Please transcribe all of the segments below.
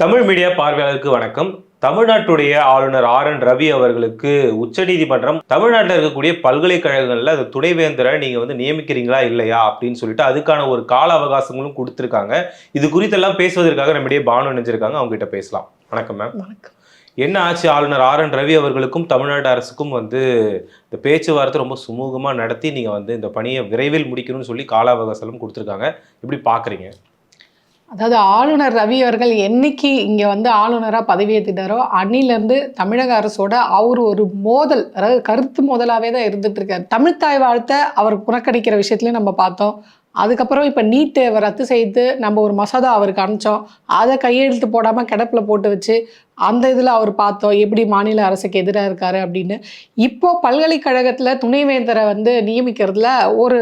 Tamil media பார்வையாளருக்கு வணக்கம். தமிழ்நாட்டுடைய ஆளுநர் ஆர் என் ரவி அவர்களுக்கு உச்சநீதிமன்றம் தமிழ்நாட்டில் இருக்கக்கூடிய பல்கலைக்கழகங்களில் அது துணைவேந்தரை நீங்க வந்து நியமிக்கிறீங்களா இல்லையா அப்படின்னு சொல்லிட்டு அதுக்கான ஒரு கால அவகாசங்களும் கொடுத்துருக்காங்க. இது குறித்தெல்லாம் பேசுவதற்காக நம்மிடையே பானு நினைஞ்சிருக்காங்க அவங்க கிட்ட பேசலாம். வணக்கம் மேம் வணக்கம். என்ன ஆச்சு ஆளுநர் ஆர் என் ரவி அவர்களுக்கும் தமிழ்நாடு அரசுக்கும் வந்து இந்த பேச்சுவார்த்தை ரொம்ப சுமூகமாக நடத்தி நீங்கள் வந்து இந்த பணியை விரைவில் முடிக்கணும்னு சொல்லி கால அவகாசம் கொடுத்துருக்காங்க. எப்படி பார்க்குறீங்க அதாவது ஆளுநர் ரவி அவர்கள் என்னைக்கு இங்கே வந்து ஆளுநராக பதவியேற்றிட்டாரோ அன்னிலேருந்து தமிழக அரசோட அவர் ஒரு மோதல் அதாவது கருத்து மோதலாகவே தான் இருந்துட்டு தமிழ்த்தாய் வாழ்த்தை அவர் புறக்கணிக்கிற விஷயத்துலையும் நம்ம பார்த்தோம். அதுக்கப்புறம் இப்போ நீட் தேவை ரத்து செய்து நம்ம ஒரு மசோதா அவருக்கு அனுப்பிச்சோம். அதை கையெழுத்து போடாமல் கிடப்பில் போட்டு வச்சு அந்த இதில் அவர் பார்த்தோம். எப்படி மாநில அரசுக்கு எதிராக இருக்காரு அப்படின்னு. இப்போது பல்கலைக்கழகத்தில் துணைவேந்தரை வந்து நியமிக்கிறதுல ஒரு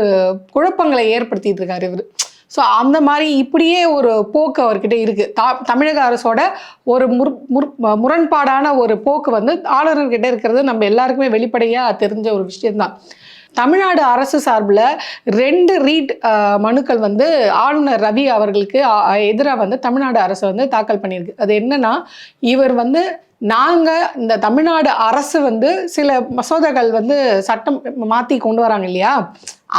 குழப்பங்களை ஏற்படுத்திட்டு இருக்காரு இவர். ஸோ அந்த மாதிரி இப்படியே ஒரு போக்கு அவர்கிட்ட இருக்குது தா தமிழக அரசோட ஒரு முற் முற் முரண்பாடான ஒரு போக்கு வந்து ஆளுநர்கிட்ட இருக்கிறது நம்ம எல்லாருக்குமே வெளிப்படையாக தெரிஞ்ச ஒரு விஷயம்தான். தமிழ்நாடு அரசு சார்பில் ரெண்டு ரீட் மனுக்கள் வந்து ஆளுநர் ரவி அவர்களுக்கு எதிராக வந்து தமிழ்நாடு அரசு வந்து தாக்கல் பண்ணியிருக்கு. அது என்னன்னா இவர் வந்து நாங்கள் இந்த தமிழ்நாடு அரசு வந்து சில மசோதாக்கள் வந்து சட்டம் மாற்றி கொண்டு வராங்க இல்லையா?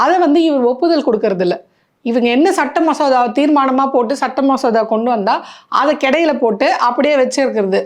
அதை வந்து இவர் ஒப்புதல் கொடுக்கறதில்ல. இவங்க என்ன சட்ட மசோதா தீர்மானமாக போட்டு சட்ட மசோதா கொண்டு வந்தால் அதை கிடையில போட்டு அப்படியே வச்சிருக்கிறது.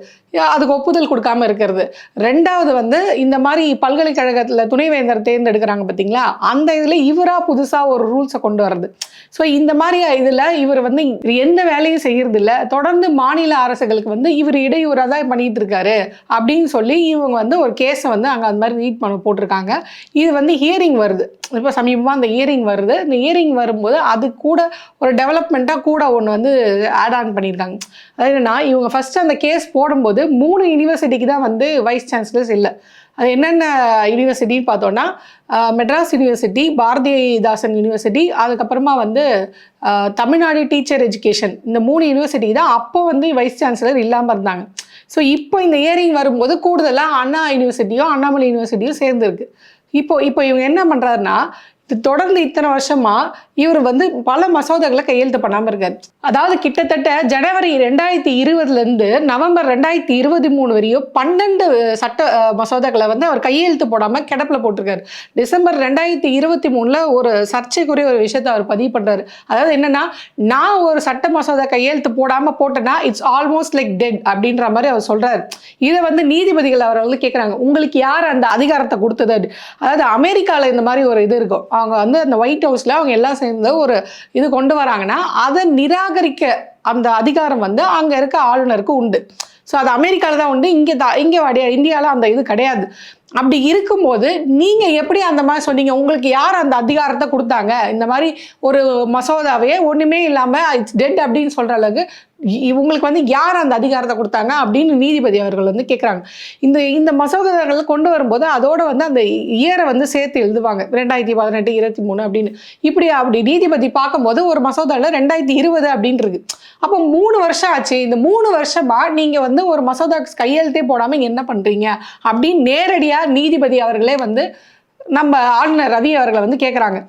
அதுக்கு ஒப்புதல் கொடுக்காம இருக்கிறது. ரெண்டாவது வந்து இந்த மாதிரி பல்கலைக்கழகத்தில் துணைவேந்தர் தேர்ந்தெடுக்கிறாங்க பார்த்தீங்களா அந்த இதில் இவராக புதுசாக ஒரு ரூல்ஸை கொண்டு வர்றது. ஸோ இந்த மாதிரி இதில் இவர் வந்து எந்த வேலையும் செய்யறது இல்லை தொடர்ந்து மாநில அரசுகளுக்கு வந்து இவர் இடையூறாக தான் பண்ணிட்டு இருக்காரு அப்படின்னு சொல்லி இவங்க வந்து ஒரு கேஸை வந்து அங்கே அந்த மாதிரி ரீட் பண்ண போட்டிருக்காங்க. இது வந்து ஹியரிங் வருது. இப்போ சமீபமாக அந்த இயரிங் வருது. இந்த இயரிங் வரும்போது அது கூட ஒரு டெவலப்மெண்ட்டாக கூட ஒன்று வந்து ஆட் ஆன் பண்ணியிருக்காங்க. அது என்னன்னா இவங்க ஃபஸ்ட்டு அந்த கேஸ் போடும்போது மூணு யூனிவர்சிட்டிக்கு தான் வந்து வைஸ் சான்சலர்ஸ் இல்லை. அது என்னென்ன யூனிவர்சிட்டின்னு பார்த்தோன்னா மெட்ராஸ் யூனிவர்சிட்டி பாரதிதாசன் யூனிவர்சிட்டி அதுக்கப்புறமா வந்து தமிழ்நாடு டீச்சர் எஜுகேஷன் இந்த மூணு யூனிவர்சிட்டி தான் அப்போ வந்து வைஸ் சான்சலர் இல்லாமல் இருந்தாங்க. ஸோ இப்போ இந்த இயரிங் வரும்போது கூடுதலாக அண்ணா யூனிவர்சிட்டியும் அண்ணாமலை யூனிவர்சிட்டியும் சேர்ந்துருக்கு. இப்போ இப்போ இவங்க என்ன பண்ணுறாருன்னா தொடர்ந்து இத்தனை வருஷமா இவர் வந்து பல மசோதாக்களை கையெழுத்து பண்ணாமல் இருக்கார். அதாவது கிட்டத்தட்ட ஜனவரி ரெண்டாயிரத்தி இருபதுலேருந்து நவம்பர் ரெண்டாயிரத்தி இருபத்தி மூணு வரையும் பன்னெண்டு சட்ட மசோதாக்களை வந்து அவர் கையெழுத்து போடாமல் கிடப்பில் போட்டிருக்காரு. டிசம்பர் ரெண்டாயிரத்தி இருபத்தி மூணில் ஒரு சர்ச்சைக்குரிய ஒரு விஷயத்தை அவர் பதிவு பண்ணுறாரு அதாவது என்னன்னா நான் ஒரு சட்ட மசோதா கையெழுத்து போடாமல் போட்டேன்னா இட்ஸ் ஆல்மோஸ்ட் லைக் டெட் அப்படின்ற மாதிரி அவர் சொல்கிறார் இதை வந்து நீதிபதிகள் அவர் வந்து கேட்குறாங்க உங்களுக்கு யார் அந்த அதிகாரத்தை கொடுத்தது அதாவது அமெரிக்காவில் இந்த மாதிரி ஒரு இது இருக்கும். அவங்க வந்து அந்த ஒயிட் ஹவுஸில் அவங்க எல்லாம் சேர்ந்து ஒரு இது கொண்டு வராங்கன்னா அதை நிராகரிக்க அந்த அதிகாரம் வந்து அங்கே இருக்க ஆளுநருக்கு உண்டு. ஸோ அது அமெரிக்காவில் தான் உண்டு இங்கே தான் இங்கே வடைய இந்தியாவில் அந்த இது கிடையாது. அப்படி இருக்கும்போது நீங்கள் எப்படி அந்த மாதிரி சொன்னீங்க? உங்களுக்கு யார் அந்த அதிகாரத்தை கொடுத்தாங்க? இந்த மாதிரி ஒரு மசோதாவையே ஒன்றுமே இல்லாமல் இட்ஸ் டெட் அப்படின்னு சொல்கிற அளவுக்கு இ- இவங்களுக்கு வந்து யார் அந்த அதிகாரத்தை கொடுத்தாங்க அப்படின்னு நீதிபதி அவர்கள் வந்து கேட்குறாங்க இந்த இந்த மசோதாக்கள் கொண்டு வரும்போது அதோட வந்து அந்த இயரை வந்து சேர்த்து எழுதுவாங்க. ரெண்டாயிரத்தி பதினெட்டு இருபத்தி மூணு அப்படின்னு. இப்படி அப்படி நீதிபதி பார்க்கும்போது ஒரு மசோதாவில் ரெண்டாயிரத்தி இருபது அப்படின்றது அப்போ மூணு வருஷம் ஆச்சு. இந்த மூணு வருஷமா நீங்கள் வந்து ஒரு மசோதா கையெழுத்தே போடாமல் என்ன பண்ணுறீங்க அப்படின்னு நேரடியாக நீதிபதி அவர்களே வந்து நம்ம ஆளுநர் ரவி அவர்களை வந்து கேட்குறாங்க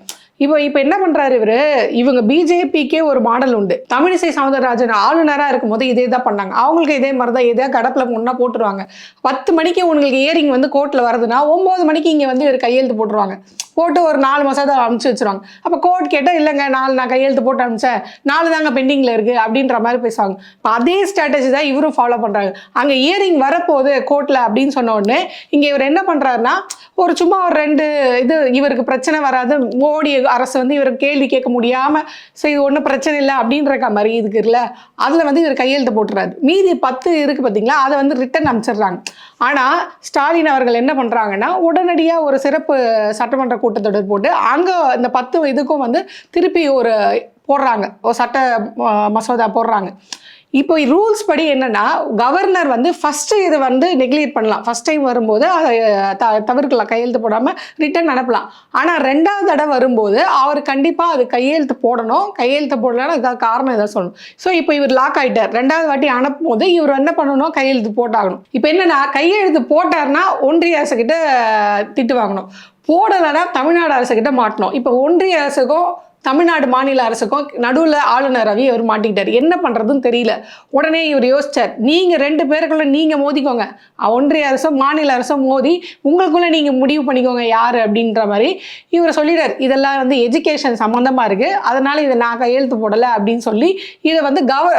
இப்போ இப்போ என்ன பண்றாரு இவரு? இவங்க பிஜேபிக்கே ஒரு மாடல் உண்டு. தமிழிசை சவுந்தரராஜன் ஆளுநராக இருக்கும்போது இதே தான் பண்ணாங்க. அவங்களுக்கு இதே மாதிரி தான் இதே கடப்பில் ஒன்றா போட்டுருவாங்க. பத்து மணிக்கு உங்களுக்கு இயரிங் வந்து கோர்ட்டில் வருதுன்னா ஒம்பது மணிக்கு இங்கே வந்து இவர் கையெழுத்து போட்டுருவாங்க. போட்டு ஒரு நாலு மாதம் தான் அனுப்பிச்சு வச்சிருவாங்க. அப்போ கோர்ட் கேட்டால் இல்லைங்க நாலு நான் கையெழுத்து போட்டு அனுப்பிச்சேன். நாலு தாங்க பெண்டிங்கில் இருக்குது அப்படின்ற மாதிரி பேசுவாங்க. இப்போ அதே ஸ்ட்ராட்டஜி தான் இவரும் ஃபாலோ பண்ணுறாங்க அங்கே இயரிங் வரப்போகுது கோர்ட்டில் அப்படின்னு சொன்ன உடனே இங்கே இவர் என்ன பண்ணுறாருன்னா ஒரு சும்மா ஒரு ரெண்டு இது இவருக்கு பிரச்சனை வராது. மோடி அரசு வந்து இவருக்கு கேள்வி கேட்க முடியாமல் சரி இது ஒன்றும் பிரச்சனை இல்லை அப்படின்ற மாதிரி இதுக்கு இல்லை அதில் வந்து இவர் கையெழுத்து போட்டுறாரு. மீதி பத்து இருக்குது பார்த்தீங்களா அதை வந்து ரிட்டன் அனுப்பிச்சிடுறாங்க. ஆனால் ஸ்டாலின் அவர்கள் என்ன பண்ணுறாங்கன்னா உடனடியாக ஒரு சிறப்பு சட்டமன்ற கூட்டத்தொடர் போட்டு அங்கே இந்த பத்து இதுக்கும் வந்து திருப்பி ஒரு போடுறாங்க. ஒரு சட்ட மசோதா போடுறாங்க. இப்போ ரூல்ஸ் படி என்னன்னா கவர்னர் வந்து ஃபஸ்ட்டு இதை வந்து நெக்லியேட் பண்ணலாம். ஃபஸ்ட் டைம் வரும்போது அதை த தவிர்க்கலாம். கையெழுத்து போடாமல் ரிட்டர்ன் அனுப்பலாம். ஆனால் ரெண்டாவது தடவை வரும்போது அவர் கண்டிப்பாக அது கையெழுத்து போடணும். கையெழுத்து போடலன்னா அதுக்காக காரணம் எதாவது சொல்லணும். ஸோ இப்போ இவர் லாக் ஆகிட்டார் ரெண்டாவது வாட்டி அனுப்பும் போது இவர் என்ன பண்ணணும்? கையெழுத்து போட்டாகணும். இப்போ என்னன்னா கையெழுத்து போட்டார்னா ஒன்றிய அரசுக்கிட்ட திட்டு வாங்கணும். போடலைன்னா தமிழ்நாடு அரசுக்கிட்ட மாட்டணும். இப்போ ஒன்றிய அரசுக்கும் தமிழ்நாடு மாநில அரசுக்கும் நடுவில் ஆளுநர் ரவி அவர் மாட்டிக்கிட்டார். என்ன பண்ணுறதுன்னு தெரியல. உடனே இவர் யோசிச்சார். நீங்கள் ரெண்டு பேருக்குள்ளே நீங்கள் மோதிக்கோங்க. ஒன்றிய அரசும் மாநில அரசும் மோதி உங்களுக்குள்ளே நீங்கள் முடிவு பண்ணிக்கோங்க யார் அப்படின்ற மாதிரி இவர் சொல்லிட்டார். இதெல்லாம் வந்து எஜுகேஷன் சம்மந்தமாக இருக்குது அதனால் இதை நான் கையெழுத்து போடலை அப்படின்னு சொல்லி இதை வந்து கவர்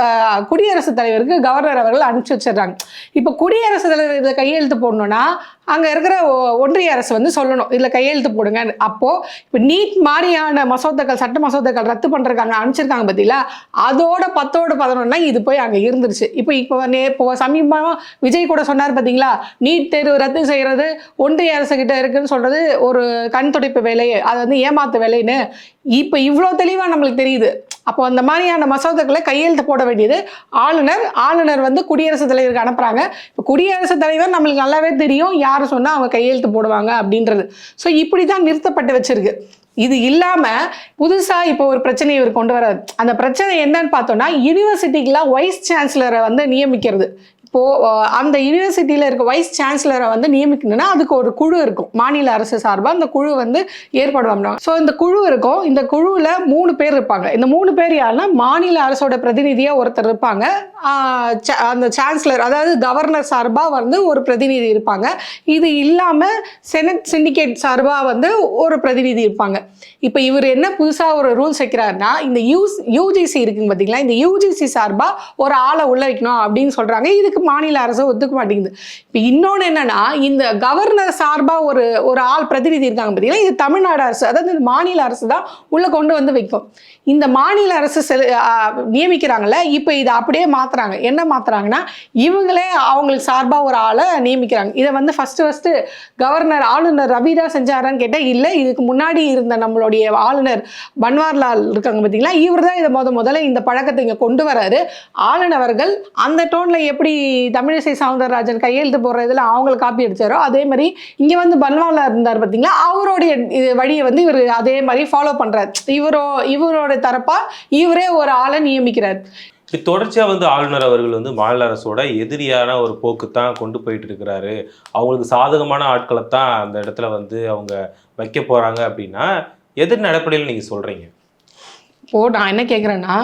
குடியரசுத் தலைவருக்கு கவர்னர் அவர்கள் அனுப்பிச்சி வச்சிடுறாங்க. இப்போ குடியரசுத் தலைவர் இதை கையெழுத்து போடணும்னா அங்கே இருக்கிற ஒ- ஒன்றிய அரசு வந்து சொல்லணும். இதில் கையெழுத்து போடுங்க. அப்போது இப்போ நீட் மாதிரியான மசோதாக்கள் சட்ட மசோதாக்கள் ரத்து பண்ணுறதுக்காங்க அனுப்பிச்சிருக்காங்க பார்த்தீங்களா அதோட பத்தோட பதினொன்னா இது போய் அங்கே இருந்துருச்சு. இப்போ இப்போ நே இப்போ சமீபமாக விஜய் கூட சொன்னார் பார்த்தீங்களா நீட் தேர்வு ரத்து செய்கிறது ஒன்றிய அரசு கிட்ட இருக்குன்னு சொல்கிறது ஒரு கண் துடைப்பு வேலை அது வந்து ஏமாத்து வேலைன்னு. இப்போ இவ்வளோ தெளிவாக நம்மளுக்கு தெரியுது. அப்போ அந்த மாதிரியான மசோதாக்களை கையெழுத்து போட வேண்டியது ஆளுநர். ஆளுநர் வந்து குடியரசுத் தலைவருக்கு அனுப்புகிறாங்க இப்போ குடியரசுத் தலைவர் நம்மளுக்கு நல்லாவே தெரியும். யார் சொன்னால் அவங்க கையெழுத்து போடுவாங்க அப்படின்றது. ஸோ இப்படி தான் நிறுத்தப்பட்டு வச்சிருக்கு. இது இல்லாம புதுசா இப்போ ஒரு பிரச்சனையை இவர் கொண்டு வராது அந்த பிரச்சனை என்னன்னு பார்த்தோம்னா யூனிவர்சிட்டிக்கெல்லாம் வைஸ் சான்சலரை வந்து நியமிக்கிறது. இப்போ அந்த யூனிவர்சிட்டியில இருக்க வைஸ் சான்சலரை வந்து நியமிக்கணும்னா அதுக்கு ஒரு குழு இருக்கும். மாநில அரசு சார்பாக அந்த குழு வந்து ஏற்படுவாங்க ஸோ இந்த குழு இருக்கும். இந்த குழுவில் மூணு பேர் இருப்பாங்க. இந்த மூணு பேர் யாருன்னா மாநில அரசோட பிரதிநிதியாக ஒருத்தர் இருப்பாங்க. ச- அந்த சான்சலர் அதாவது கவர்னர் சார்பாக வந்து ஒரு பிரதிநிதி இருப்பாங்க. இது இல்லாமல் செனட் சிண்டிகேட் சார்பாக வந்து ஒரு பிரதிநிதி இருப்பாங்க. இப்போ இவர் என்ன புதுசாக ஒரு ரூல்ஸ் வைக்கிறாருன்னா இந்த யூஸ் யூஜிசி இருக்குங்க பார்த்தீங்களா இந்த யூஜிசி சார்பாக ஒரு ஆளை உள்ள வைக்கணும் அப்படின்னு சொல்கிறாங்க இதுக்கு மாநில அரசு ஒத்துக்க மாட்டேங்குது. இப்போ இன்னொன்று என்னன்னா இந்த கவர்னர் சார்பாக ஒரு ஒரு ஆள் பிரதிநிதி இருக்காங்க பார்த்தீங்களா இது தமிழ்நாடு அரசு அதாவது இந்த மாநில அரசு தான் உள்ளே கொண்டு வந்து வைக்கும். இந்த மாநில அரசு செல் நியமிக்கிறாங்கல்ல இப்போ இதை அப்படியே மாத்துறாங்க. என்ன மாத்துறாங்கன்னா இவங்களே அவங்களுக்கு சார்பாக ஒரு ஆளை நியமிக்கிறாங்க. இதை வந்து ஃபஸ்ட்டு ஃபஸ்ட்டு கவர்னர் ஆளுநர் ரவி தான் செஞ்சாரான்னு கேட்டால் இல்லை இதுக்கு முன்னாடி இருந்த நம்மளுடைய ஆளுநர் பன்வார்லால் இருக்காங்க பார்த்தீங்களா? இவர் தான் இதை முத முதல்ல இந்த பழக்கத்தை இங்கே கொண்டு வராரு. ஆளுநர் அந்த டோனில் எப்படி தமிழிசை சவுந்தரராஜன் கையெழுத்து போடுற இதில் அவங்கள காப்பி அடித்தாரோ அதே மாதிரி இங்கே வந்து பன்வார்லால் இருந்தார் பார்த்தீங்களா? அவருடைய இது வழியை வந்து இவர் அதே மாதிரி ஃபாலோ பண்ணுறாரு இவரோ இவரோட தரப்பாக இவரே ஒரு ஆளை நியமிக்கிறார். தொடர்ச்சியாக வந்து ஆளுநர் அவர்கள் வந்து மாநில அரசோட எதிரியான ஒரு போக்கு தான் கொண்டு போயிட்டு இருக்கிறாரு. அவங்களுக்கு சாதகமான ஆட்களை தான் அந்த இடத்துல வந்து அவங்க வைக்க போகிறாங்க அப்படின்னா எதிர் நடப்படையில் நீங்கள் சொல்கிறீங்க இப்போ நான் என்ன கேட்குறேன்னா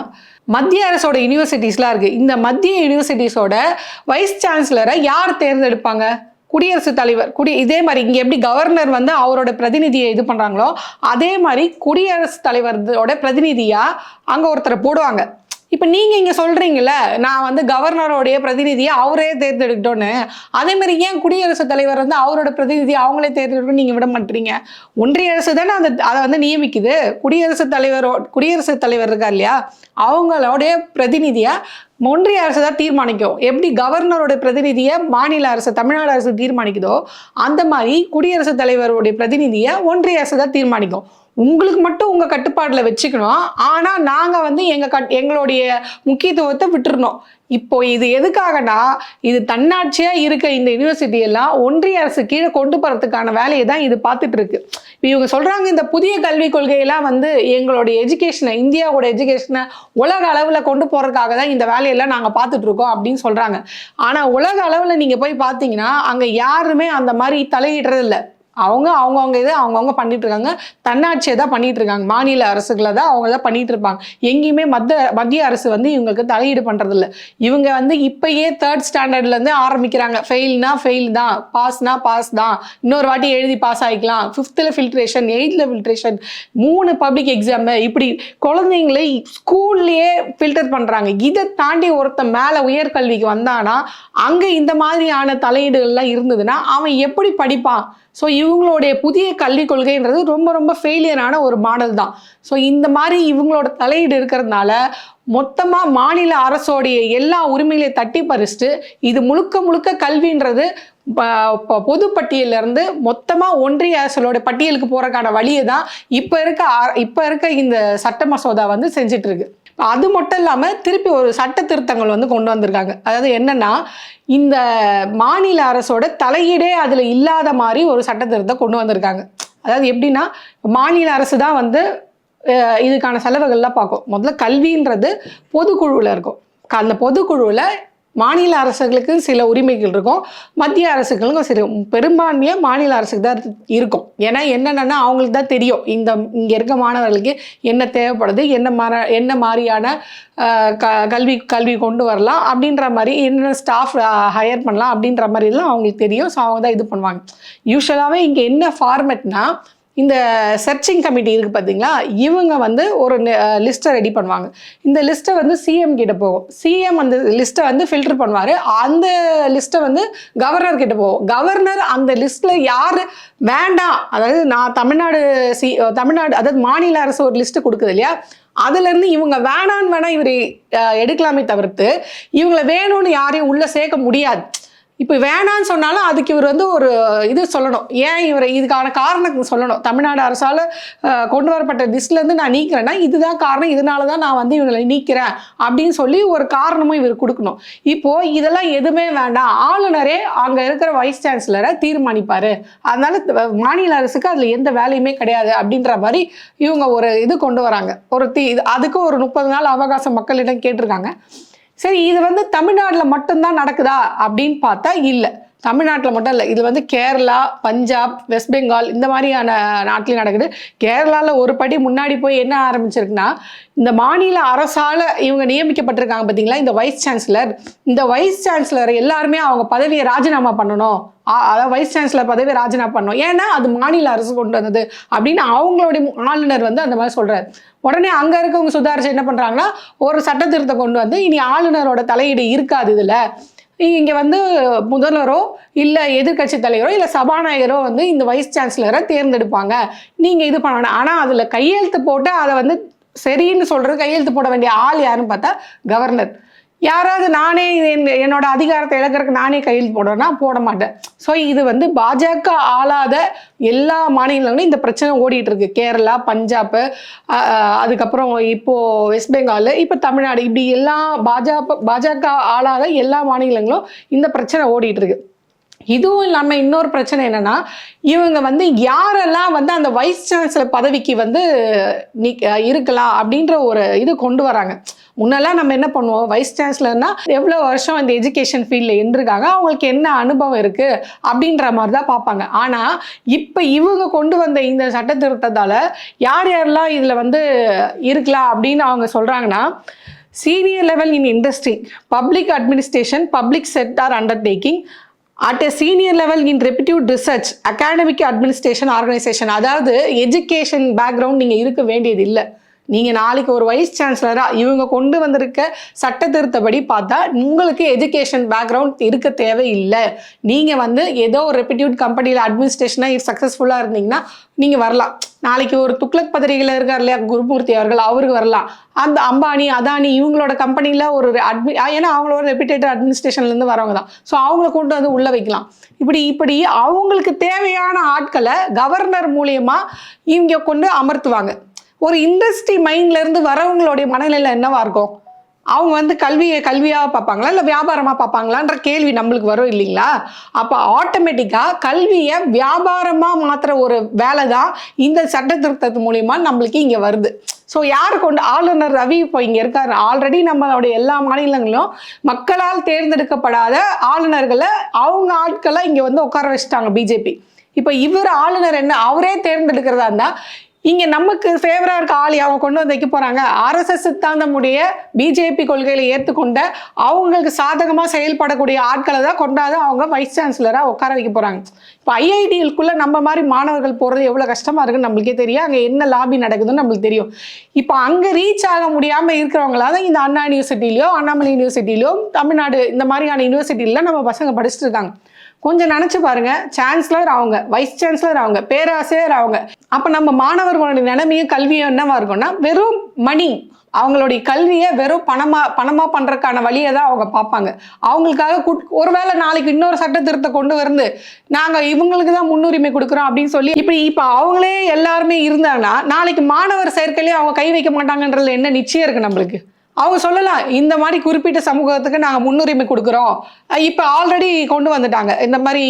மத்திய அரசோட யூனிவர்சிட்டிஸ்லாம் இருக்குது இந்த மத்திய யூனிவர்சிட்டிஸோட வைஸ் சான்சலரை யார் தேர்ந்தெடுப்பாங்க? குடியரசுத் தலைவர் குடி இதே மாதிரி இங்கே எப்படி கவர்னர் வந்து அவரோட பிரதிநிதியை இது பண்ணுறாங்களோ அதே மாதிரி குடியரசுத் தலைவரோட பிரதிநிதியாக அங்கே ஒருத்தரை போடுவாங்க. இப்போ நீங்கள் இங்கே சொல்கிறீங்கள நான் வந்து கவர்னரோடைய பிரதிநிதியை அவரே தேர்ந்தெடுக்கட்டோன்னு அதே மாதிரி ஏன் குடியரசுத் தலைவர் வந்து அவரோட பிரதிநிதியை அவங்களே தேர்ந்தெடுக்கணும் நீங்கள் விட மாட்டீங்க? ஒன்றிய அரசு தானே அந்த அதை வந்து நியமிக்குது. குடியரசுத் தலைவரோ குடியரசுத் தலைவர் இருக்கார் இல்லையா? அவங்களோடைய பிரதிநிதியை ஒன்றிய அரசு தான் தீர்மானிக்கும். எப்படி கவர்னரோட பிரதிநிதியை மாநில அரசு தமிழ்நாடு அரசு தீர்மானிக்குதோ அந்த மாதிரி குடியரசுத் தலைவருடைய பிரதிநிதியை ஒன்றிய அரசு தான் தீர்மானிக்கும். உங்களுக்கு மட்டும் உங்கள் கட்டுப்பாட்டில் வச்சுக்கணும். ஆனால் நாங்கள் வந்து எங்கள் கட் எங்களுடைய முக்கியத்துவத்தை விட்டுருணும் இப்போ இது எதுக்காகனா இது தன்னாட்சியாக இருக்க இந்த யூனிவர்சிட்டியெல்லாம் ஒன்றிய அரசு கீழே கொண்டு போகிறதுக்கான வேலையை தான் இது பார்த்துட்டு இருக்கு. இப்போ இவங்க சொல்கிறாங்க இந்த புதிய கல்விக் கொள்கையெல்லாம் வந்து எங்களுடைய எஜுகேஷனை இந்தியாவோட எஜுகேஷனை உலக அளவில் கொண்டு போகிறதுக்காக தான் இந்த வேலையெல்லாம் நாங்கள் பார்த்துட்ருக்கோம் அப்படின்னு சொல்கிறாங்க ஆனால் உலக அளவில் நீங்கள் போய் பார்த்தீங்கன்னா அங்கே யாருமே அந்த மாதிரி தலையிடுறது இல்லை. அவங்க அவங்கவுங்க இதை அவங்கவுங்க பண்ணிட்டு இருக்காங்க தன்னாட்சியை தான் பண்ணிட்டு இருக்காங்க மாநில அரசுகளை தான் அவங்க தான் பண்ணிட்டு இருப்பாங்க எங்கேயுமே மத்திய மத்திய அரசு வந்து இவங்களுக்கு தலையீடு பண்றது இல்லை இவங்க வந்து இப்பயே தேர்ட் ஸ்டாண்டர்ட்ல இருந்து ஆரம்பிக்கிறாங்க. ஃபெயில்னா ஃபெயில் தான் பாஸ்னா பாஸ் தான். இன்னொரு வாட்டி எழுதி பாஸ் ஆகிக்கலாம் ஃபிஃப்த்தில் ஃபில்ட்ரேஷன் எயித்தில் ஃபில்ட்ரேஷன் மூணு பப்ளிக் எக்ஸாம் இப்படி குழந்தைங்களை ஸ்கூல்லையே ஃபில்டர் பண்றாங்க. இதை தாண்டி ஒருத்தன் மேலே உயர்கல்விக்கு வந்தானா அங்கே இந்த மாதிரியான தலையீடுகள்லாம் இருந்ததுன்னா அவன் எப்படி படிப்பான்? ஸோ இவங்களுடைய புதிய கல்விக் கொள்கைன்றது ரொம்ப ரொம்ப ஃபெயிலியரான ஒரு மாடல் தான். ஸோ இந்த மாதிரி இவங்களோட தலையீடு இருக்கிறதுனால மொத்தமாக மாநில அரசோடைய எல்லா உரிமைகளையும் தட்டி பறிச்சுட்டு இது முழுக்க முழுக்க கல்வின்றது ப- இருந்து மொத்தமாக ஒன்றிய அரசோட பட்டியலுக்கு போகிறக்கான வழியை தான் இப்போ இருக்க இப்போ இருக்க இந்த சட்ட மசோதா வந்து செஞ்சிட்ருக்கு இப்போ அது மட்டும் இல்லாமல் திருப்பி ஒரு சட்ட திருத்தங்கள் வந்து கொண்டு வந்திருக்காங்க. அதாவது என்னன்னா இந்த மாநில அரசோட தலையீடே அதில் இல்லாத மாதிரி ஒரு சட்ட திருத்தம் கொண்டு வந்திருக்காங்க. அதாவது எப்படின்னா மாநில அரசு தான் வந்து இதுக்கான செலவுகள்லாம் பார்க்கும். முதல்ல கல்வின்றது பொதுக்குழுவில் இருக்கும். அந்த பொதுக்குழுவில் மாநில அரசுகளுக்கு சில உரிமைகள் இருக்கும். மத்திய அரசுகளுக்கும் சில பெரும்பான்மையாக மாநில அரசுக்கு தான் இருக்கும். ஏன்னா என்னென்னா அவங்களுக்கு தான் தெரியும். இந்த இங்கே இருக்க மாணவர்களுக்கு என்ன தேவைப்படுது என்ன மர என்ன மாதிரியான க கல்வி கல்வி கொண்டு வரலாம் அப்படின்ற மாதிரி என்ன ஸ்டாஃப் ஹையர் பண்ணலாம் அப்படின்ற மாதிரிலாம் அவங்களுக்கு தெரியும். ஸோ அவங்க தான் இது பண்ணுவாங்க. யூஸ்வலாகவே இங்கே என்ன ஃபார்மேட்னா இந்த சர்ச்சிங் கமிட்டி இருக்குது பார்த்தீங்களா இவங்க வந்து ஒரு லிஸ்ட்டை ரெடி பண்ணுவாங்க. இந்த லிஸ்ட்டை வந்து சிஎம் கிட்ட போகும். சிஎம் அந்த லிஸ்ட்டை வந்து ஃபில்டர் பண்ணுவார். அந்த லிஸ்ட்டை வந்து கவர்னர் கிட்ட போகும். கவர்னர் அந்த லிஸ்ட்டில் யார்? வேண்டாம். அதாவது நான் தமிழ்நாடு சி தமிழ்நாடு அதாவது மாநில அரசு ஒரு லிஸ்ட்டு கொடுக்குது இல்லையா? அதுலேருந்து இவங்க வேணான்னு வேணா இவர் எடுக்கலாமே தவிர்த்து இவங்களை வேணும்னு யாரையும் உள்ளே சேர்க்க முடியாது. இப்போ வேணான்னு சொன்னாலும் அதுக்கு இவர் வந்து ஒரு இது சொல்லணும். ஏன் இவர் இதுக்கான காரணம் சொல்லணும்? தமிழ்நாடு அரசால் கொண்டு வரப்பட்ட லிஸ்ட்லேருந்து நான் நீக்கிறேன்னா இதுதான் காரணம். இதனால தான் நான் வந்து இவங்களை நீக்கிறேன் அப்படின்னு சொல்லி ஒரு காரணமும் இவர் கொடுக்கணும். இப்போது இதெல்லாம் எதுவுமே வேண்டாம். ஆளுநரே அங்கே இருக்கிற வைஸ் சான்சலரை தீர்மானிப்பார். அதனால மாநில அரசுக்கு அதில் எந்த வேலையுமே கிடையாது அப்படின்ற மாதிரி இவங்க ஒரு இது கொண்டு வராங்க. ஒரு தீ இது- அதுக்கு ஒரு முப்பது நாள் அவகாசம் மக்களிடம் கேட்டிருக்காங்க. சரி இது வந்து தமிழ்நாட்டில் மட்டும்தான் நடக்குதா அப்படின்னு பார்த்தா இல்லை. தமிழ்நாட்டில் மட்டும் இல்லை. இது வந்து கேரளா பஞ்சாப் வெஸ்ட் பெங்கால் இந்த மாதிரியான நாட்டிலையும் நடக்குது. கேரளாவில் ஒரு படி முன்னாடி போய் என்ன ஆரம்பிச்சிருக்குன்னா இந்த மாநில அரசால் இவங்க நியமிக்கப்பட்டிருக்காங்க பார்த்தீங்களா இந்த வைஸ் சான்சலர். இந்த வைஸ் சான்சலர் எல்லாருமே அவங்க பதவியை ராஜினாமா பண்ணணும். ஆ- அதாவது வைஸ் சான்சலர் பதவியை ராஜினாமா பண்ணணும். ஏன்னா அது மாநில அரசு கொண்டு வந்தது அப்படின்னு அவங்களுடைய ஆளுநர் வந்து அந்த மாதிரி சொல்கிறார் உடனே அங்கே இருக்கவங்க சுதாரிச்சு என்ன பண்ணுறாங்கன்னா ஒரு சட்டத்திருத்தம் கொண்டு வந்து இனி ஆளுநரோட தலையீடு இருக்காது இதில். இங்கே வந்து முதல்வரோ இல்லை எதிர்க்கட்சி தலைவரோ இல்லை சபாநாயகரோ வந்து இந்த வைஸ் சான்சலரை தேர்ந்தெடுப்பாங்க. நீங்கள் இது பண்ணணும். ஆனால் அதில் கையெழுத்து போட்டு அதை வந்து சரின்னு சொல்கிறது கையெழுத்து போட வேண்டிய ஆள் யாருன்னு பார்த்தா கவர்னர் யாராவது நானே என்- என்னோட அதிகாரத்தை இழக்கிறதுக்கு நானே கையில் போடுறேன்னா போட மாட்டேன். ஸோ இது வந்து பாஜக ஆளாத எல்லா மாநிலங்களும் இந்த பிரச்சனை ஓடிட்டு இருக்கு. கேரளா பஞ்சாப் அதுக்கப்புறம் இப்போ வெஸ்ட் பெங்கால் இப்போ தமிழ்நாடு இப்படி எல்லா பாஜக பாஜக ஆளாத எல்லா மாநிலங்களும் இந்த பிரச்சனை ஓடிட்டு இருக்கு. இதுவும் இல்லாமல் இன்னொரு பிரச்சனை என்னன்னா இவங்க வந்து யாரெல்லாம் வந்து அந்த வைஸ் சான்சலர் பதவிக்கு வந்து நீ இருக்கலாம் அப்படின்ற ஒரு இது கொண்டு வராங்க. முன்னெல்லாம் நம்ம என்ன பண்ணுவோம்? வைஸ் சான்சலர்னா எவ்வளோ வருஷம் இந்த எஜுகேஷன் ஃபீல்டில் இருந்திருக்காங்க? அவங்களுக்கு என்ன அனுபவம் இருக்குது அப்படின்ற மாதிரி தான் பார்ப்பாங்க. ஆனால் இப்போ இவங்க கொண்டு வந்த இந்த சட்ட திருத்தத்தால் யார் யாரெல்லாம் இதில் வந்து இருக்கலாம் அப்படின்னு அவங்க சொல்கிறாங்கன்னா senior level in industry public administration public sector undertaking at a senior level in repute research academic administration organisation அதாவது எஜுகேஷன் பேக்ரவுண்ட் நீங்கள் இருக்க வேண்டியது இல்லை நீங்கள் நாளைக்கு ஒரு வைஸ் சான்சலராக இவங்க கொண்டு வந்திருக்க சட்ட திருத்தப்படி பார்த்தா உங்களுக்கு எஜுகேஷன் பேக்ரவுண்ட் இருக்க தேவையில்லை. நீங்கள் வந்து ஏதோ ஒரு ரெப்யூட் கம்பெனியில் அட்மினிஸ்ட்ரேஷனாக சக்ஸஸ்ஃபுல்லாக இருந்தீங்கன்னா நீங்கள் வரலாம். நாளைக்கு ஒரு துக்ளக் பத்திரிகையில் இருக்கார் இல்லையா குருமூர்த்தி அவர்கள் அவருக்கு வரலாம். அந்த அம்பானி அதானி இவங்களோட கம்பெனியில் ஒரு அட்மி ஏன்னா அவங்களோட ரெப்யூட்டேட் அட்மினிஸ்ட்ரேஷன்லேருந்து வரவங்க தான். ஸோ அவங்கள கொண்டு வந்து உள்ளே வைக்கலாம். இப்படி இப்படி அவங்களுக்கு தேவையான ஆட்களை கவர்னர் மூலியமா இவங்க கொண்டு அமர்த்துவாங்க. ஒரு இண்டஸ்ட்ரி மைண்ட்ல இருந்து வரவங்களுடைய மனநிலை என்னவா இருக்கும்? அவங்க வந்து கல்வியை கல்வியாக பார்ப்பாங்களா? இல்லை வியாபாரமாக பார்ப்பாங்களான்ற கேள்வி நம்மளுக்கு வரும் இல்லைங்களா? அப்போ ஆட்டோமேட்டிக்காக கல்வியை வியாபாரமாக மாற்றுற ஒரு வேலை தான் இந்த சட்ட திருத்தத்து மூலியமா நம்மளுக்கு இங்கே வருது. ஸோ யார் கொண்டு ஆளுநர் ரவி இப்போ இங்கே இருக்காரு? ஆல்ரெடி நம்மளுடைய எல்லா மாநிலங்களும் மக்களால் தேர்ந்தெடுக்கப்படாத ஆளுநர்களை அவங்க ஆட்களை இங்கே வந்து உட்கார வச்சுட்டாங்க பிஜேபி இப்போ இவர் ஆளுநர் என்ன? அவரே தேர்ந்தெடுக்கிறதா இருந்தால் இங்கே நமக்கு ஃபேவராக இருக்க ஆளி அவங்க கொண்டு வந்து வைக்க போகிறாங்க ஆர்எஸ்எஸ் சித்தாந்தமுடைய பிஜேபி கொள்கைகளை ஏற்றுக்கொண்ட அவங்களுக்கு சாதகமாக செயல்படக்கூடிய ஆட்களை தான் கொண்டாது அவங்க வைஸ் சான்சலராக உட்கார வைக்க போகிறாங்க இப்போ ஐஐடிகளுக்குள்ளே நம்ம மாதிரி மாணவர்கள் போகிறது எவ்வளோ கஷ்டமாக இருக்குன்னு நம்மளுக்கே தெரியும். அங்கே என்ன லாபி நடக்குதுன்னு நம்மளுக்கு தெரியும். இப்போ அங்கே ரீச் ஆக முடியாமல் இருக்கிறவங்களா தான் இந்த அண்ணா யூனிவர்சிட்டிலையோ அண்ணாமலை யூனிவர்சிட்டிலையோ தமிழ்நாடு இந்த மாதிரியான யூனிவர்சிட்டியில நம்ம பசங்க படிச்சுட்டு இருக்காங்க. கொஞ்சம் நினைச்சு பாருங்க. சான்சலர் அவங்க வைஸ் சான்சலர் அவங்க பேராசிரியர் அவங்க. அப்ப நம்ம மாணவர்களுடைய நிலைமையும் கல்வியும் என்னவா இருக்கும்னா வெறும் மணி அவங்களுடைய கல்வியை வெறும் பணமா பணமா பண்றதுக்கான வழியை தான் அவங்க பார்ப்பாங்க. அவங்களுக்காக குட்- ஒருவேளை நாளைக்கு இன்னொரு சட்ட திருத்த கொண்டு வந்து நாங்க இவங்களுக்கு தான் முன்னுரிமை கொடுக்குறோம் அப்படின்னு சொல்லி இப்படி இப்ப அவங்களே எல்லாருமே இருந்தாங்கன்னா நாளைக்கு மாணவர் சேர்க்கையிலேயே அவங்க கை வைக்க மாட்டாங்கன்றதுல என்ன நிச்சயம் இருக்கு நம்மளுக்கு? அவங்க சொல்லலாம் இந்த மாதிரி குறிப்பிட்ட சமூகத்துக்கு நாங்கள் முன்னுரிமை கொடுக்குறோம். இப்போ ஆல்ரெடி கொண்டு வந்துட்டாங்க. இந்த மாதிரி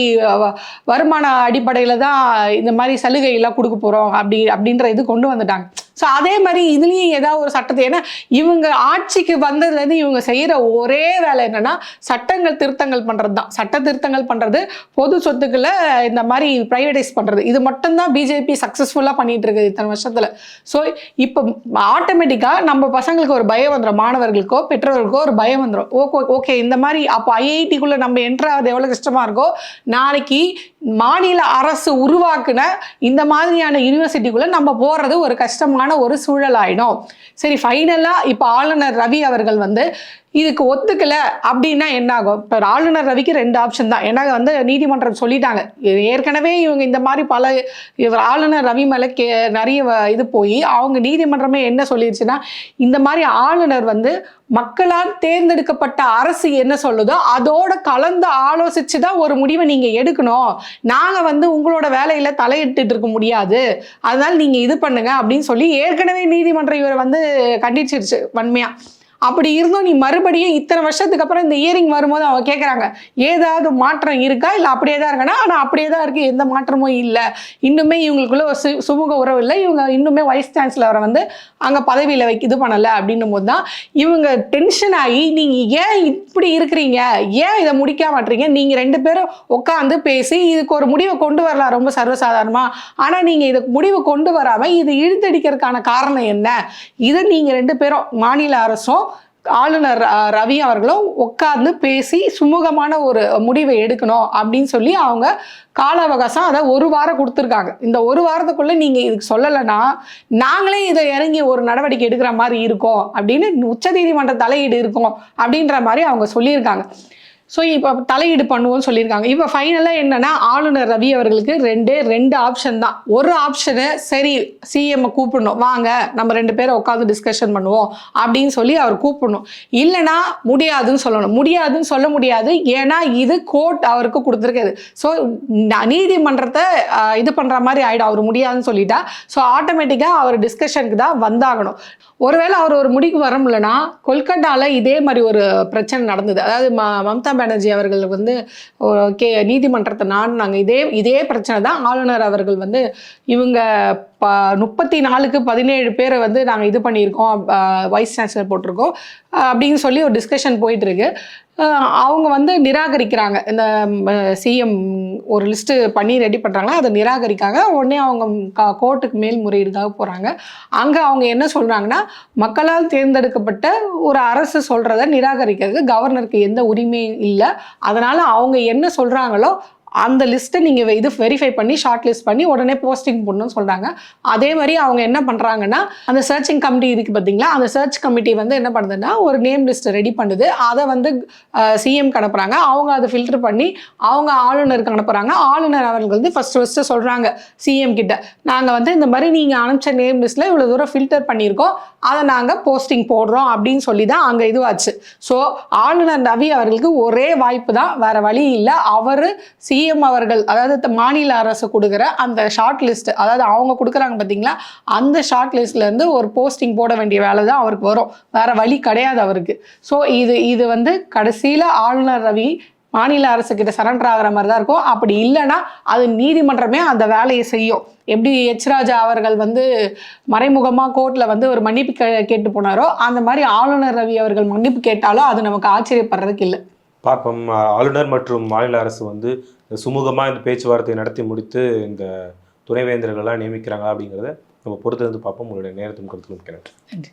வருமான அடிப்படையில் தான் இந்த மாதிரி சலுகைகள்லாம் கொடுக்க போகிறோம் அப்படி அப்படின்ற இது கொண்டு வந்துட்டாங்க. ஸோ அதே மாதிரி இதுலேயும் ஏதாவது ஒரு சட்டத்தை ஏன்னா இவங்க ஆட்சிக்கு வந்ததுலேருந்து இவங்க செய்கிற ஒரே வேலை என்னென்னா சட்டங்கள் திருத்தங்கள் பண்ணுறது தான். சட்ட திருத்தங்கள் பண்ணுறது பொது சொத்துக்களை இந்த மாதிரி ப்ரைவேடைஸ் பண்ணுறது இது மட்டும்தான் பிஜேபி சக்ஸஸ்ஃபுல்லாக பண்ணிகிட்டு இருக்குது இத்தனை வருஷத்தில். ஸோ இப்போ ஆட்டோமேட்டிக்காக நம்ம பசங்களுக்கு ஒரு பயம் வந்துடும் மாணவர்களுக்கோ பெற்றோர்களுக்கோ ஒரு பயம் வந்துடும் ஓகே ஓகே இந்த மாதிரி அப்போ ஐஐடிக்குள்ளே நம்ம என்ட்ரு ஆகிறது எவ்வளோ கஷ்டமாக இருக்கோ நாளைக்கு மாநில அரசு உருவாக்குன இந்த மாதிரியான யூனிவர்சிட்டிக்குள்ளே நம்ம போகிறது ஒரு கஷ்டமான ஒரு சூழல் ஆகிடும் சரி ஃபைனலாக இப்போ ஆளுநர் ரவி அவர்கள் வந்து இதுக்கு ஒத்துக்கல அப்படின்னா என்ன ஆகும் இப்போ ஆளுநர் ரவிக்கு ரெண்டு ஆப்ஷன் தான். ஏன்னா வந்து நீதிமன்றம் சொல்லிட்டாங்க. ஏற்கனவே இவங்க இந்த மாதிரி பல இவர் ஆளுநர் ரவி மேலே கே நிறைய வ- இது போய் அவங்க நீதிமன்றமே என்ன சொல்லிடுச்சுன்னா இந்த மாதிரி ஆளுநர் வந்து மக்களால் தேர்ந்தெடுக்கப்பட்ட அரசு என்ன சொல்லுதோ அதோட கலந்து ஆலோசிச்சு தான் ஒரு முடிவை நீங்க எடுக்கணும். நாங்க வந்து உங்களோட வேலையில தலையிட்டு இருக்க முடியாது. அதனால நீங்க இது பண்ணுங்க அப்படின்னு சொல்லி ஏற்கனவே நீதிமன்றம் இவரை வந்து கண்டிச்சிருச்சு வன்மையா. அப்படி இருந்தும் நீ மறுபடியும் இத்தனை வருஷத்துக்கு அப்புறம் இந்த இயரிங் வரும்போது அவங்க கேட்குறாங்க ஏதாவது மாற்றம் இருக்கா? இல்லை அப்படியே தான் இருக்கானா? ஆனால் அப்படியே தான் இருக்குது எந்த மாற்றமும் இல்லை. இன்னுமே இவங்களுக்குள்ள ஒரு சு- சுமூக உறவு இல்லை. இவங்க இன்னுமே வைஸ் சான்சலரை வந்து அங்கே பதவியில் வைக்க இது பண்ணலை அப்படின்னும் போது தான் இவங்க டென்ஷன் ஆகி நீங்கள் ஏன் இப்படி இருக்கிறீங்க? ஏன் இதை முடிக்க மாட்டீங்க நீங்கள் ரெண்டு பேரும் உட்காந்து பேசி இதுக்கு ஒரு முடிவை கொண்டு வரலாம் ரொம்ப சர்வசாதாரணமாக ஆனால் நீங்கள் இதுக்கு முடிவு கொண்டு வராமல் இது இழுத்தடிக்கிறதுக்கான காரணம் என்ன? இதை நீங்கள் ரெண்டு பேரும் மாநில அரசும் ஆளுநர் ரவி அவர்களும் உட்கார்ந்து பேசி சுமூகமான ஒரு முடிவை எடுக்கணும் அப்படின்னு சொல்லி அவங்க கால அவகாசம் அதை ஒரு வாரம் கொடுத்துருக்காங்க. இந்த ஒரு வாரத்துக்குள்ளே நீங்கள் இதுக்கு சொல்லலைன்னா நாங்களே இதை இறங்கி ஒரு நடவடிக்கை எடுக்கிற மாதிரி இருக்கோம் அப்படின்னு உச்சநீதிமன்ற தலையீடு இருக்கும் அப்படின்ற மாதிரி அவங்க சொல்லியிருக்காங்க. ஸோ இப்போ தலையீடு பண்ணுவோம்னு சொல்லியிருக்காங்க. இப்போ ஃபைனலாக என்னன்னா ஆளுநர் ரவி அவர்களுக்கு ரெண்டே ரெண்டு ஆப்ஷன் தான். ஒரு ஆப்ஷனு சரி சிஎம் கூப்பிடணும். வாங்க நம்ம ரெண்டு பேரும் உட்காந்து டிஸ்கஷன் பண்ணுவோம் அப்படின்னு சொல்லி அவர் கூப்பிடணும். இல்லைன்னா முடியாதுன்னு சொல்லணும். முடியாதுன்னு சொல்ல முடியாது. ஏன்னா இது கோர்ட் அவருக்கு கொடுத்துருக்காது ஸோ நீதிமன்றத்தை இது பண்ணுற மாதிரி ஆயிடும். அவர் முடியாதுன்னு சொல்லிட்டா. ஸோ ஆட்டோமேட்டிக்காக அவர் டிஸ்கஷனுக்கு தான் வந்தாகணும். ஒருவேளை அவர் ஒரு முடிக்கு வர முடியலன்னா கொல்கட்டாவில் இதே மாதிரி ஒரு பிரச்சனை நடந்தது. அதாவது ம மம்தா பானர்ஜி அவர்கள் வந்து கே நீதிமன்றத்தை நாடினாங்க. இதே இதே பிரச்சனை தான் ஆளுநர் அவர்கள் வந்து இவங்க ப முப்பத்தி நாலுக்கு பதினேழு பேரை வந்து நாங்கள் இது பண்ணியிருக்கோம் வைஸ் சான்சலர் போட்டிருக்கோம் அப்படின்னு சொல்லி ஒரு டிஸ்கஷன் போயிட்டுருக்கு அவங்க வந்து நிராகரிக்கிறாங்க. இந்த சிஎம் ஒரு லிஸ்ட்டு பண்ணி ரெடி பண்ணுறாங்க அதை நிராகரிக்காங்க. உடனே அவங்க க- கோர்ட்டுக்கு மேல்முறையீடுக்காக போகிறாங்க அங்கே அவங்க என்ன சொல்கிறாங்கன்னா மக்களால் தேர்ந்தெடுக்கப்பட்ட ஒரு அரசு சொல்கிறத நிராகரிக்கிறதுக்கு கவர்னருக்கு எந்த உரிமையும் இல்லை. அதனால் அவங்க என்ன சொல்கிறாங்களோ அந்த லிஸ்ட்டை நீங்கள் இது வெரிஃபை பண்ணி ஷார்ட் லிஸ்ட் பண்ணி உடனே போஸ்டிங் பண்ணணும்னு சொல்கிறாங்க அதே மாதிரி அவங்க என்ன பண்ணுறாங்கன்னா அந்த சர்ச்சிங் கமிட்டி இருக்குது பார்த்தீங்களா அந்த சர்ச் கமிட்டி வந்து என்ன பண்ணுதுன்னா ஒரு நேம் லிஸ்ட் ரெடி பண்ணுது. அதை வந்து சிஎம் அனுப்புகிறாங்க அவங்க அதை ஃபில்டர் பண்ணி அவங்க ஆளுநருக்கு அனுப்புகிறாங்க ஆளுநர் அவர்கள் வந்து ஃபஸ்ட்டு ஃபஸ்ட்டு சொல்கிறாங்க சிஎம் கிட்ட. நாங்கள் வந்து இந்த மாதிரி நீங்கள் அனுப்பிச்ச நேம் லிஸ்ட்டில் இவ்வளோ தூரம் ஃபில்டர் பண்ணியிருக்கோம். அதை நாங்கள் போஸ்டிங் போடுறோம் அப்படின்னு சொல்லி தான் அங்கே இதுவாச்சு. ஸோ ஆளுநர் ரவி அவர்களுக்கு ஒரே வாய்ப்பு தான். வேறு வழி இல்லை. அவர் சிஎம் அவர்கள் அதாவது மாநில அரசு கொடுக்குற அந்த ஷார்ட் லிஸ்ட் அதாவது அவங்க கொடுக்குறாங்க பார்த்தீங்களா? அந்த ஷார்ட் லிஸ்ட்லேருந்து ஒரு போஸ்டிங் போட வேண்டிய வேலை தான் அவருக்கு வரும். வேற வழி கிடையாது அவருக்கு. ஸோ இது இது வந்து கடைசியில் ஆளுநர் ரவி மாநில அரசு கிட்ட சரண்டர் ஆகிற மாதிரி தான் இருக்கும். அப்படி இல்லைன்னா அது நீதிமன்றமே அந்த வேலையை செய்யும். எப்படி எச் ராஜா அவர்கள் வந்து மறைமுகமாக கோர்ட்டில் வந்து ஒரு மன்னிப்பு கே- கேட்டு போனாரோ அந்த மாதிரி ஆளுநர் ரவி அவர்கள் மன்னிப்பு கேட்டாலும் அது நமக்கு ஆச்சரியப்படுறதுக்கு இல்லை. பார்ப்போம். ஆளுநர் மற்றும் மாநில அரசு வந்து சுமூகமாக இந்த பேச்சுவார்த்தையை நடத்தி முடித்து இந்த துணைவேந்தர்கள்லாம் நியமிக்கிறாங்க அப்படிங்கிறத நம்ம பொறுத்திருந்து பார்ப்போம். உங்களுடைய நேரத்தும் கருத்துக்கும் நன்றி. நன்றி.